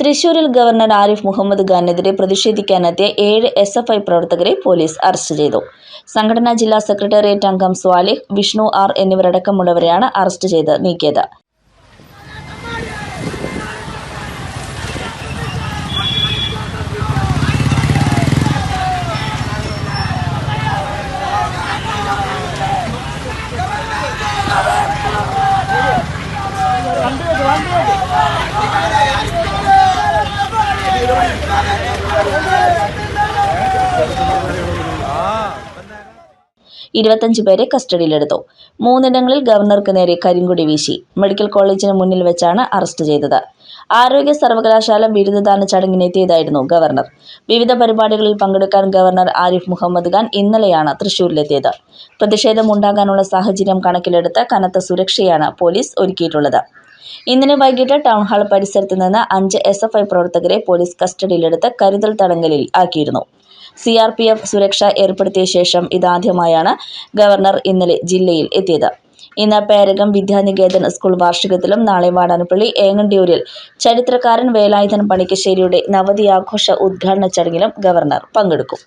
തൃശൂരിൽ ഗവർണർ ആരിഫ് മുഹമ്മദ് ഖാനെതിരെ പ്രതിഷേധിക്കാനെത്തിയ ഏഴ് എസ് എഫ് ഐ പ്രവർത്തകരെ പോലീസ് അറസ്റ്റ് ചെയ്തു. സംഘടനാ ജില്ലാ സെക്രട്ടേറിയറ്റ് അംഗം സ്വാലിഹ് വിഷ്ണു ആർ എന്നിവരടക്കമുള്ളവരെയാണ് അറസ്റ്റ് ചെയ്ത് നീക്കിയത്. ഇരുപത്തഞ്ച് പേരെ കസ്റ്റഡിയിലെടുത്തു. മൂന്നിടങ്ങളിൽ ഗവർണർക്ക് നേരെ കരിങ്കൊടി വീശി. മെഡിക്കൽ കോളേജിന് മുന്നിൽ വെച്ചാണ് അറസ്റ്റ് ചെയ്തത്. ആരോഗ്യ സർവകലാശാല ബിരുദദാന ചടങ്ങിനെത്തിയതായിരുന്നു ഗവർണർ. വിവിധ പരിപാടികളിൽ പങ്കെടുക്കാൻ ഗവർണർ ആരിഫ് മുഹമ്മദ് ഖാൻ ഇന്നലെയാണ് തൃശൂരിലെത്തിയത്. പ്രതിഷേധമുണ്ടാകാനുള്ള സാഹചര്യം കണക്കിലെടുത്ത് കനത്ത സുരക്ഷയാണ് പോലീസ് ഒരുക്കിയിട്ടുള്ളത്. ഇന്നലെ വൈകിട്ട് ടൗൺ ഹാൾ പരിസരത്ത് നിന്ന് അഞ്ച് എസ് എഫ് ഐ പ്രവർത്തകരെ പോലീസ് കസ്റ്റഡിയിലെടുത്ത് കരുതൽ തടങ്കലിൽ ആക്കിയിരുന്നു. സി ആർ പി എഫ് സുരക്ഷ ഏർപ്പെടുത്തിയ ശേഷം ഇതാദ്യമായാണ് ഗവർണർ ഇന്നലെ ജില്ലയിൽ എത്തിയത്. ഇന്ന് പേരകം വിദ്യാനികേതൻ സ്കൂൾ വാർഷികത്തിലും നാളെ വാടാനപ്പള്ളി ഏങ്ങണ്ടിയൂരിൽ ചരിത്രകാരൻ വേലായുധൻ പണിക്കശ്ശേരിയുടെ നവതി ആഘോഷ ഉദ്ഘാടന ചടങ്ങിലും ഗവർണർ പങ്കെടുക്കും.